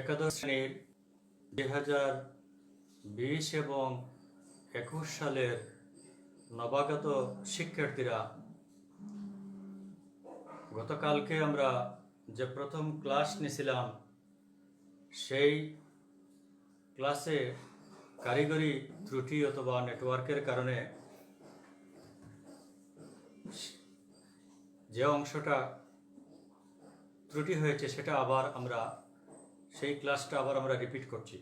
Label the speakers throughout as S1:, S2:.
S1: একাদশ শ্রেণির দুই হাজার বিশ এবং একুশ সালের নবাগত শিক্ষার্থীরা, গতকালকে আমরা যে প্রথম ক্লাস নিয়েছিলাম, সেই ক্লাসে কারিগরি ত্রুটি অথবা নেটওয়ার্কের কারণে যে অংশটা ত্রুটি হয়েছে, সেটা আবার আমরা, সেই ক্লাসটা আবার আমরা রিপিট করছি।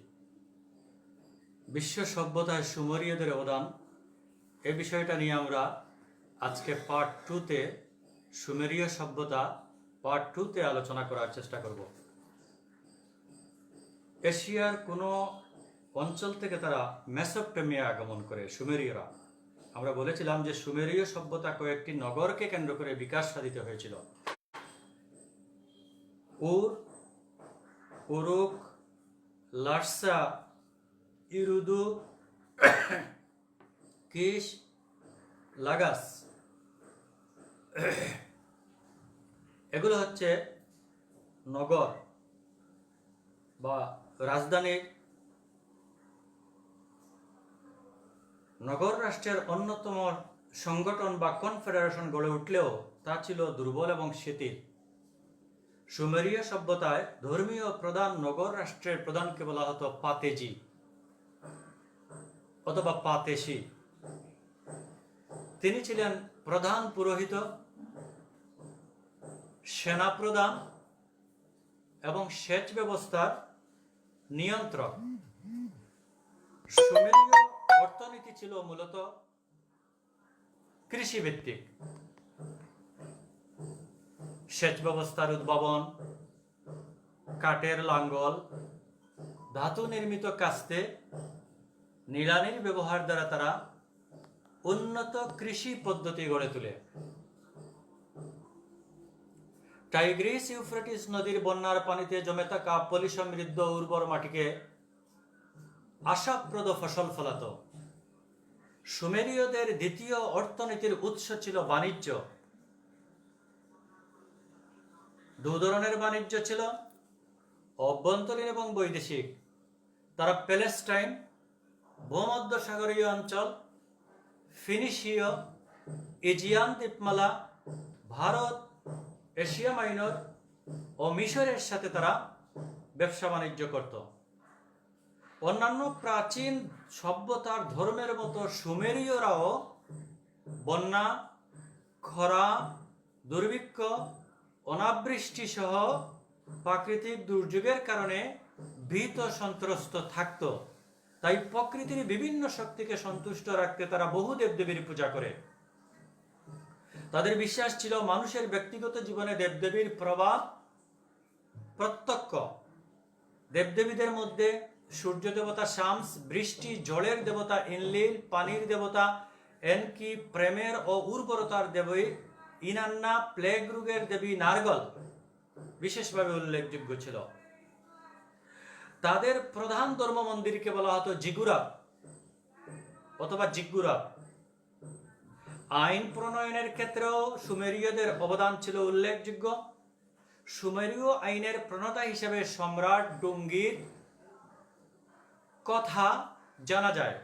S1: বিশ্ব সভ্যতায় সুমরীয়দের অবদান, এ বিষয়টা নিয়ে আমরা আজকে পার্ট টুতে সুমেরীয় সভ্যতা পার্ট টুতে আলোচনা করার চেষ্টা করব। এশিয়ার কোনো অঞ্চল থেকে তারা মেসোপটেমিয়া আগমন করে, সুমেরীয়রা। আমরা বলেছিলাম যে সুমেরীয় সভ্যতা কয়েকটি নগরকে কেন্দ্র করে বিকাশ সাধিত হয়েছিল। উর, উরুক, লার্সা, ইরুদু কিস লাগাস। এগুলো হচ্ছে নগর বা রাজধানীর নগর রাষ্ট্রের অন্যতম সংগঠন বা কনফেডারেশন গড়ে উঠলেও তা ছিল দুর্বল এবং শিথিল। সুমেরীয় সভ্যতায় ধর্মীয় প্রধান নগর রাষ্ট্রের প্রধানকে বলা হতো পাতেজি, অথবা পাতেশি। তিনি ছিলেন প্রধান পুরোহিত সেনা প্রধান এবং সেচ ব্যবস্থার নিয়ন্ত্রক। সুমেরীয় অর্থনীতি ছিল মূলত কৃষিভিত্তিক। সেচ ব্যবস্থার উদ্ভাবন, কাঠের লাঙ্গল, ধাতু নির্মিত কাস্তে নিড়ানির ব্যবহার দ্বারা তারা উন্নত কৃষি পদ্ধতি গড়ে তোলে। টাইগ্রিস ইউফ্রেটিস নদীর বন্যার পানিতে জমে থাকা পলি সমৃদ্ধ উর্বর মাটিকে আশাপ্রদ ফসল ফলাত। সুমেরীয়দের দ্বিতীয় অর্থনীতির উৎস ছিল বাণিজ্য। দু ধরনের বাণিজ্য ছিল, অভ্যন্তরীণ এবং বৈদেশিক। তারা প্যালেস্টাইন ভূমধ্য সাগরীয় অঞ্চল, ফিনিশীয়, এজিয়ান দ্বীপমালা, ভারত, এশিয়া মাইনর ও মিশরের সাথে তারা ব্যবসা বাণিজ্য করত। অন্যান্য প্রাচীন সভ্যতার ধর্মের মতো সুমেরীয়রাও বন্যা, খরা, দুর্ভিক্ষ অনাবৃষ্টি সহ প্রাকৃতিক দুর্যোগের কারণে ভীত সন্ত্রস্ত থাকত। তাই প্রকৃতির বিভিন্ন শক্তিকে সন্তুষ্ট রাখতে তারা বহু দেবদেবীর পূজা করে। তাদের বিশ্বাস ছিল মানুষের ব্যক্তিগত জীবনে দেবদেবীর প্রভাব প্রত্যক্ষ। দেবদেবীদের মধ্যে সূর্য দেবতা শামস, বৃষ্টি, জলের দেবতা ইনলিল, পানির দেবতা এনকি প্রেমের ও উর্বরতার দেবী ইনান্না প্লেগ রোগের দেবী নারগল বিশেষভাবে উল্লেখযোগ্য ছিল। তাদের প্রধান ধর্ম মন্দিরকে বলা হতো জিগুরাব অথবা জিগুরাব আইন প্রণয়নের ক্ষেত্রেও সুমেরীয়দের অবদান ছিল উল্লেখযোগ্য। সুমেরীয় আইনের প্রণতা হিসেবে সম্রাট ডুঙ্গির কথা জানা যায়।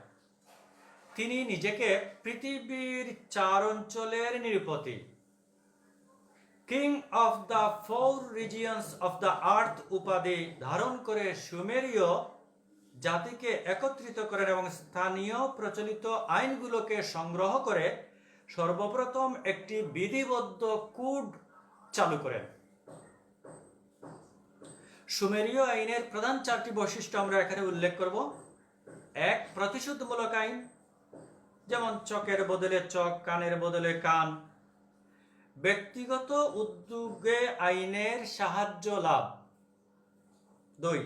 S1: তিনি নিজেকে পৃথিবীর চার অঞ্চলের নিরপতি। King of the four regions of the earth উপাধি ধারণ করে সুমেরীয় জাতিকে একত্রিত করেন এবং স্থানীয় প্রচলিত আইনগুলোকে সংগ্রহ করে সর্বপ্রথম একটি বিধিবদ্ধ কুড চালু করেন। সুমেরীয় আইনের প্রধান চারটি বৈশিষ্ট্য আমরা এখানে উল্লেখ করব। এক, প্রতিশোধমূলক আইন, যেমন চকের বদলে চক, কানের বদলে কান। ব্যক্তিগত উদ্যোগে আইনের সাহায্য লাভ। দুই,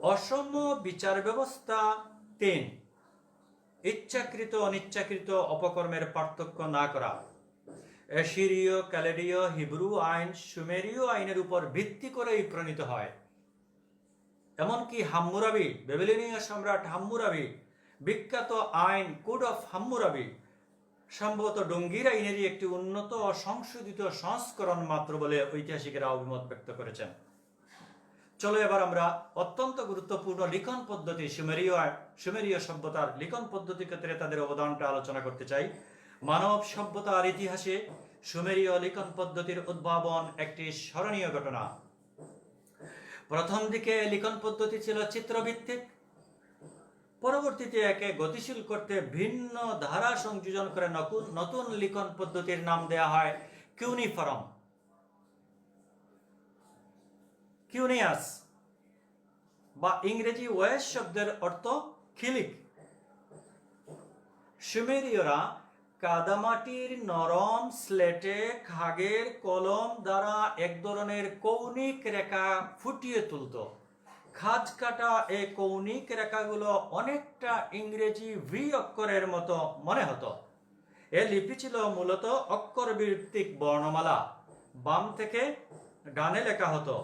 S1: অসম বিচার ব্যবস্থা। তিন, ইচ্ছাকৃত, অনিচ্ছাকৃত অপকর্মের পার্থক্য না করা। এশিরীয় ক্যালেডীয়, হিব্রু আইন, সুমেরীয় আইনের উপর ভিত্তি করেই প্রণীত হয়। এমনকি হাম্মুরাবি, বেবিলিনীয় সম্রাট হাম্মুরাবি, বিখ্যাত আইন কোড অফ হাম্মুরাবি সম্ভবত ডঙ্গির আইনেরই একটি উন্নত সংশোধিত সংস্করণ মাত্র বলে ঐতিহাসিকেরা অভিমত ব্যক্ত করেছেন। চলো এবার আমরা অত্যন্ত গুরুত্বপূর্ণ লিখন পদ্ধতি, সুমেরীয় সুমেরীয় সভ্যতার লিখন পদ্ধতি ক্ষেত্রে তাদের অবদানটা আলোচনা করতে চাই। মানব সভ্যতার ইতিহাসে সুমেরীয় লিখন পদ্ধতির উদ্ভাবন একটি স্মরণীয় ঘটনা। প্রথম দিকে লিখন পদ্ধতি ছিল চিত্রভিত্তিক। পরবর্তীতে একে গতিশীল করতে ভিন্ন ধারা সংযোজন করে নতুন নতুন লিখন পদ্ধতির নাম দেয়া হয় কিউনিফরম। কিউনিয়াস, বা ইংরেজি ওয়েস শব্দের অর্থ খিলিক। সুমেরীয়রা কাদামাটির নরম স্লেটে খাগের কলম দ্বারা এক ধরনের কৌণিক রেখা ফুটিয়ে তুলত। খাজ কাটা এই কৌণিক রেখাগুলো অনেকটা ইংরেজি ভি অক্ষরের মতো মনে হতো। এ লিপি ছিল মূলত অক্ষর ভিত্তিক বর্ণমালা। বাম থেকে ডানে লেখা হতো,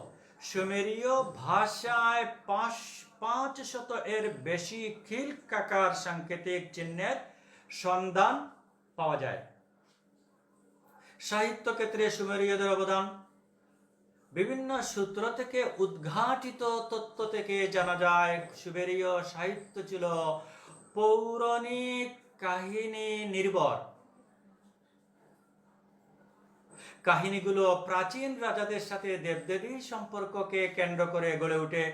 S1: সুমেরীয় ভাষায় পাঁচ পাঁচ শত এর বেশি খিল কাকার সাংকেতিক চিহ্নের সন্ধান পাওয়া যায়। সাহিত্য ক্ষেত্রে সুমেরীয়দের অবদান বিভিন্ন সূত্র থেকে উদ্ঘাটিত তত্ত্ব থেকে জানা যায় সুমেরীয় সাহিত্য ছিল পৌরাণিক কাহিনী নির্ভর। কাহিনীগুলো প্রাচীন রাজাদের সাথে দেবদেবীর সম্পর্ককে কেন্দ্র করে গড়ে উঠে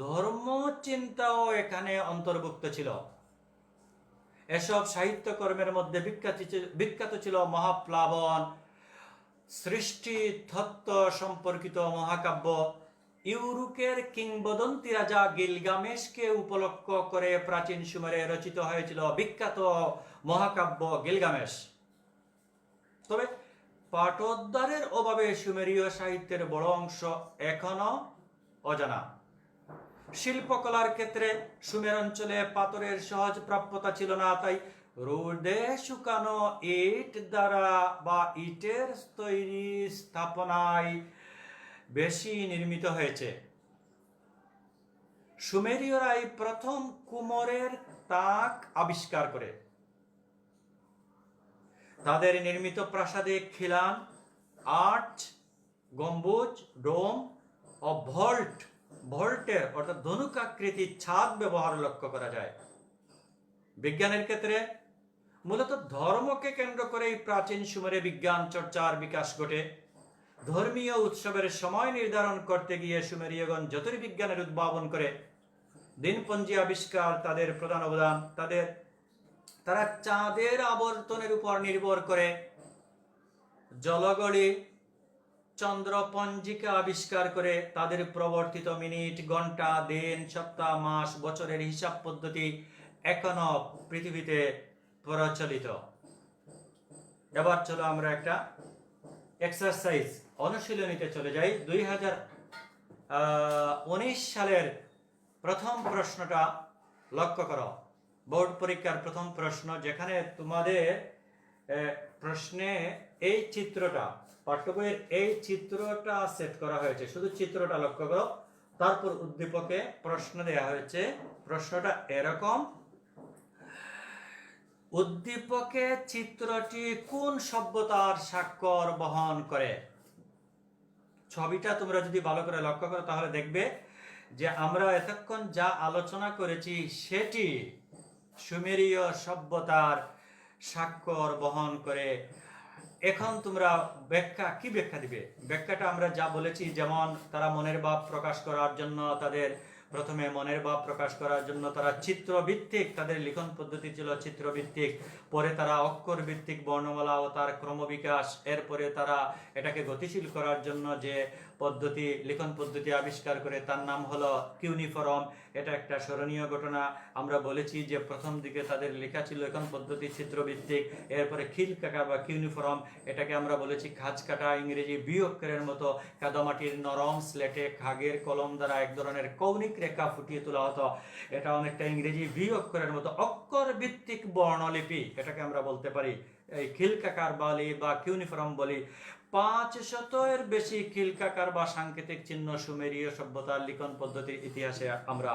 S1: ধর্ম চিন্তাও এখানে অন্তর্ভুক্ত ছিল। এসব সাহিত্যকর্মের মধ্যে বিখ্যাত ছিল মহাপ্লাবন। সৃষ্টি তত্ত্ব সম্পর্কিত মহাকাব্য ইউরুকের কিংবদন্তি রাজা গিলগামেশকে উপলক্ষ করে প্রাচীন সুমেরে রচিত হয়েছিল বিখ্যাত মহাকাব্য গিলগামেশ। তবে পাঠোদ্ধারের অভাবে সুমেরীয় সাহিত্যের বড় অংশ এখনও অজানা। শিল্পকলার ক্ষেত্রে সুমের অঞ্চলে পাথরের সহজ প্রাপ্যতা ছিল না, তাই রোদে শুকানো ইট দ্বারা বা ইটের তৈরি স্থাপনায় বেশি নির্মিত হয়েছে। সুমেরীয়রাই প্রথম কুমোরের তাক আবিষ্কার করে। তাদের নির্মিত প্রাসাদে খিলান, আর্চ, গম্বুজ, ডোম ও ভল্ট, ভল্টের অর্থাৎ ধনুকাকৃতির ছাদ ব্যবহার লক্ষ্য করা যায়। বিজ্ঞানের ক্ষেত্রে মূলত ধর্মকে কেন্দ্র করেই প্রাচীন সুমেরে বিজ্ঞান চর্চার বিকাশ ঘটে। ধর্মীয় উৎসবের সময় নির্ধারণ করতে গিয়ে সুমেরীয়গণ জ্যোতির্বিজ্ঞানের উদ্ভাবন করে। দিনপঞ্জি আবিষ্কার তাদের প্রধান অবদান। তাদের, তারা চাঁদের আবর্তনের উপর নির্ভর করে। জলগড়ি চন্দ্রপঞ্জিকা আবিষ্কার করে তাদের প্রবর্তিত মিনিট ঘণ্টা দিন, সপ্তাহ, মাস, বছরের হিসাব পদ্ধতি এখনও পৃথিবীতে প্রচলিত। এবার চলো আমরা একটা এক্সারসাইজ অনুশীলনীতে চলে যাই। দুই হাজার উনিশ সালের প্রথম প্রশ্নটা লক্ষ্য করো। বোর্ড পরীক্ষার প্রথম প্রশ্ন, যেখানে তোমাদের প্রশ্নে এই চিত্রটা পাঠ্যবইয়ের এই চিত্রটা সেট করা হয়েছে। শুধু চিত্রটা লক্ষ্য করো। তারপর উদ্দীপকে প্রশ্ন দেয়া হয়েছে। প্রশ্নটা এরকম উদ্দীপকে চিত্রটি কোন সভ্যতার স্বাক্ষর বহন করে? ছবিটা তোমরা যদি ভালো করে লক্ষ্য করো, তাহলে দেখবে যে আমরা এতক্ষণ যা আলোচনা করেছি, সেটি সুমেরীয় সভ্যতার স্বাক্ষর বহন করে। এখন তোমরা ব্যাখ্যা, কি ব্যাখ্যা দিবে? ব্যাখ্যাটা আমরা যা বলেছি, যেমন তারা মনের ভাব প্রকাশ করার জন্য তাদের প্রথমে মনের ভাব প্রকাশ করার জন্য তারা চিত্র ভিত্তিক তাদের লিখন পদ্ধতি ছিল চিত্র ভিত্তিক পরে তারা অক্ষর ভিত্তিক বর্ণমালা ও তার ক্রমবিকাশ। এরপরে তারা এটাকে গতিশীল করার জন্য যে পদ্ধতি, লিখন পদ্ধতি আবিষ্কার করে তার নাম হলো কিউনিফরম। এটা একটা স্মরণীয় ঘটনা। আমরা বলেছি যে প্রথম দিকে তাদের লেখা ছিল লিখন পদ্ধতি চিত্রভিত্তিক এরপরে খিল কাটা বা কিউনিফরম, এটাকে আমরা বলেছি খাজ কাটা, ইংরেজি বি অক্ষরের মতো। কাদামাটির নরম স্লেটে খাগের কলম দ্বারা এক ধরনের কৌণিক রেখা ফুটিয়ে তোলা হতো। এটা অনেকটা ইংরেজি অক্ষরের মতো অক্ষর ভিত্তিক বর্ণলিপি, এটাকে আমরা বলতে পারি। এই খিলকাকার বলি বা কিউনিফর্ম বলি পাঁচ শতের বেশি কিলকাকার বা সাংকেতিক চিহ্ন, সুমেরীয় সভ্যতার লিখন পদ্ধতির ইতিহাসে আমরা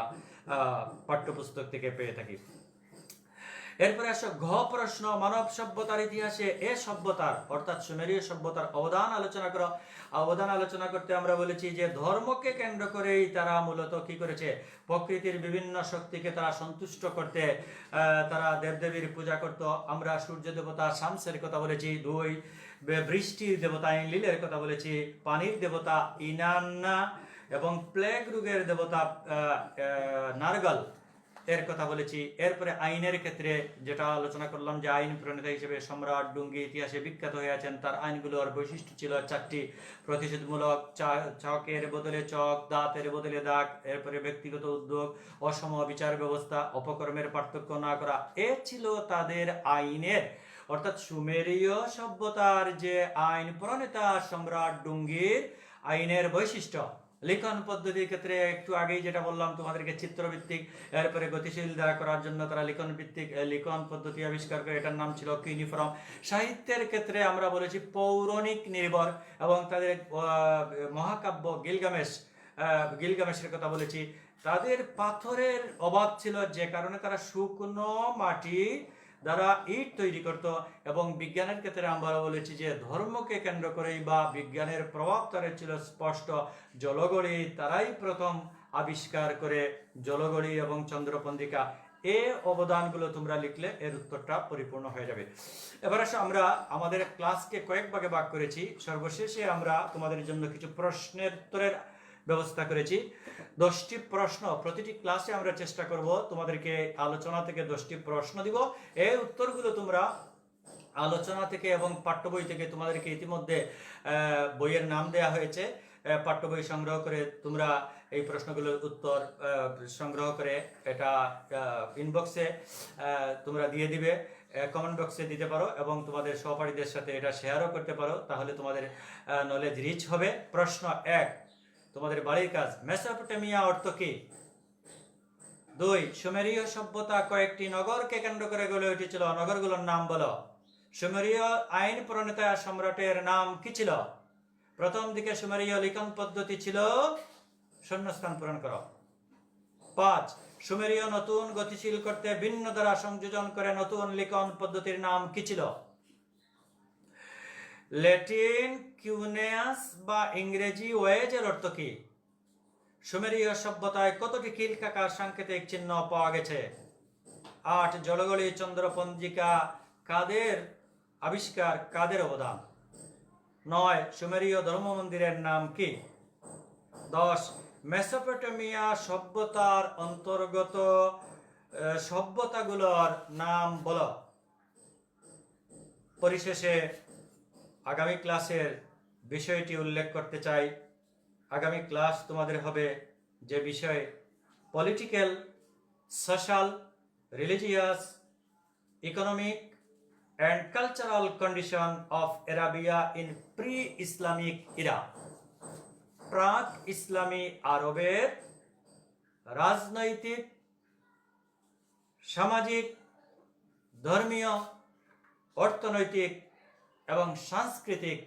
S1: পাঠ্যপুস্তক থেকে পেয়ে থাকি। এরপরে আসো, ঘ প্রশ্ন, মানব সভ্যতার ইতিহাসে এ সভ্যতার, অর্থাৎ সুমেরীয় সভ্যতার অবদান আলোচনা করো। অবদান আলোচনা করতে আমরা বলেছি যে, ধর্মকে কেন্দ্র করেই তারা মূলত কি করেছে? প্রকৃতির বিভিন্ন শক্তিকে তারা সন্তুষ্ট করতে তারা দেবদেবীর পূজা করত। আমরা সূর্য দেবতা শামসের কথা বলেছি, দুই বৃষ্টির দেবতা ইনলিলের কথা বলেছি, পানির দেবতা ইনান্না এবং প্লেগ রোগের দেবতা নারগল এর কথা বলেছি। এরপরে আইনের ক্ষেত্রে যেটা আলোচনা করলাম যে আইন প্রণেতা হিসেবে সম্রাট ডুঙ্গি ইতিহাসে বিখ্যাত হয়ে আছেন, তার আইনগুলোর বৈশিষ্ট্য ছিল চারটি। প্রতিশোধমূলক চা- চকের বদলে চক, দাঁতের বদলে দাগ, এরপরে ব্যক্তিগত উদ্যোগ, অসম বিচার ব্যবস্থা, অপকর্মের পার্থক্য না করা, এ ছিল তাদের আইনের অর্থাৎ সুমেরীয় সভ্যতার যে আইন প্রণেতা সম্রাট ডুঙ্গির আইনের বৈশিষ্ট্য, লিখন পদ্ধতির ক্ষেত্রে একটু আগেই যেটা বললাম, তোমাদেরকে চিত্রভিত্তিক, এরপরে গতিশীল দ্বারা করার জন্য তারা লিখন ভিত্তিক লিখন পদ্ধতি আবিষ্কার করে, এটার নাম ছিল কিউনিফর্ম। সাহিত্যের ক্ষেত্রে আমরা বলেছি পৌরাণিক নির্ভর এবং তাদের মহাকাব্য গিলগামেশ গিলগামেশের কথা বলেছি। তাদের পাথরের অভাব ছিল যে কারণে তারা শুকনো মাটি দ্বারা ইট তৈরি করত এবং বিজ্ঞানের ক্ষেত্রে আমরা বলেছি যে ধর্মকে কেন্দ্র করেই বা বিজ্ঞানের প্রভাব তাদের ছিল স্পষ্ট জলগড়ি তারাই প্রথম আবিষ্কার করে জলগড়ি এবং চন্দ্রপন্দিকা এ অবদানগুলো তোমরা লিখলে এর উত্তরটা পরিপূর্ণ হয়ে যাবে। এবার আসো আমরা আমাদের ক্লাসকে কয়েক ভাগে ভাগ করেছি। সর্বশেষে আমরা তোমাদের জন্য কিছু প্রশ্নের উত্তরের ব্যবস্থা করেছি। দশটি প্রশ্ন, প্রতিটি ক্লাসে আমরা চেষ্টা করব তোমাদেরকে আলোচনা থেকে দশটি প্রশ্ন দিব। এই উত্তরগুলো তোমরা আলোচনা থেকে এবং পাঠ্য বই থেকে তোমাদেরকে ইতিমধ্যে বইয়ের নাম দেয়া হয়েছে। পাঠ্য বই সংগ্রহ করে তোমরা এই প্রশ্নগুলোর উত্তর সংগ্রহ করে এটা ইনবক্সে তোমরা দিয়ে দিবে। কমেন্ট বক্সে দিতে পারো এবং তোমাদের সহপাঠীদের সাথে এটা শেয়ারও করতে পারো। তাহলে তোমাদের নলেজ রিচ হবে। প্রশ্ন এক তোমাদের বাড়ির কাজ। মেসোপটেমিয়া অর্থ কি? দুই, সুমেরীয় সভ্যতা কয়েকটি নগরকে কেন্দ্র করে গড়ে উঠেছিল। নগরগুলোর নাম বলো। সুমেরীয় আইন প্রণেতা সম্রাটের নাম কি ছিল? প্রথম দিকে সুমেরীয় লিখন পদ্ধতি ছিল, শূন্যস্থান পূরণ করো। পাঁচ, সুমেরীয় নতুন গতিশীল করতে ভিন্ন দ্বারা সংযোজন করে নতুন লিখন পদ্ধতির নাম কি ছিল? ল্যাটিন কিউনেয়াস বা ইংরেজি ওয়েজের অর্থ কি? সুমেরীয় সভ্যতায় কতটি খিলকাকার সাংকেতিক চিহ্ন পাওয়া গেছে? আট, জলগলি, চন্দ্রপঞ্জিকা, কাদের? আবিষ্কার, কাদের অবদান? নয়, সুমেরীয় ধর্ম মন্দিরের নাম কি? দশ, মেসোপটেমিয়া সভ্যতার অন্তর্গত সভ্যতাগুলোর নাম বলো। পরিশেষে আগামী ক্লাসের বিষয়টি উল্লেখ করতে চাই। আগামী ক্লাস তোমাদের হবে যে বিষয় political, social, religious, economic and cultural condition of Arabia in pre Islamic era প্রাক ইসলামী আরবের রাজনৈতিক, সামাজিক, ধর্মীয়, অর্থনৈতিক এবং সাংস্কৃতিক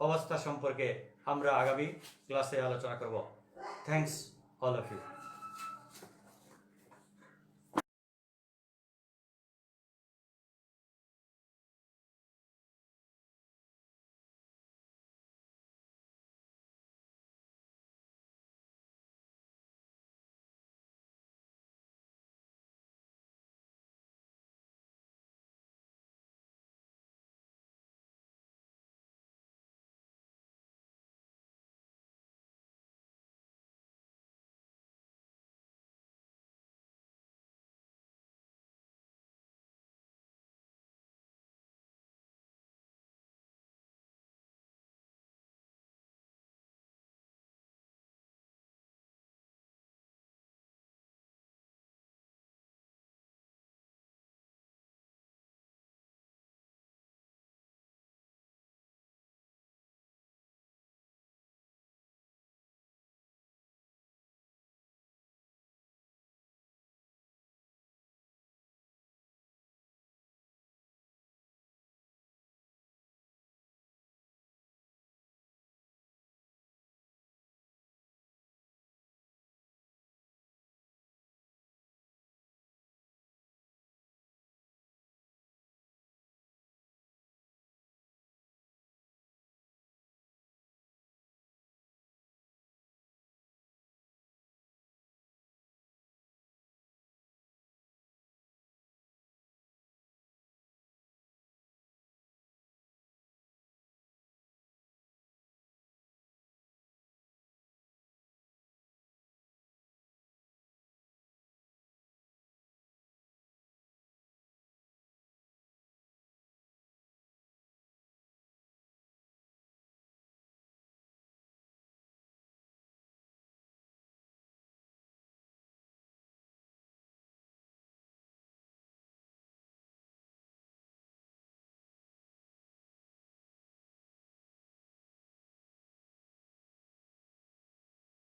S1: অবস্থা সম্পর্কে আমরা আগামী ক্লাসে আলোচনা করব। Thanks all of you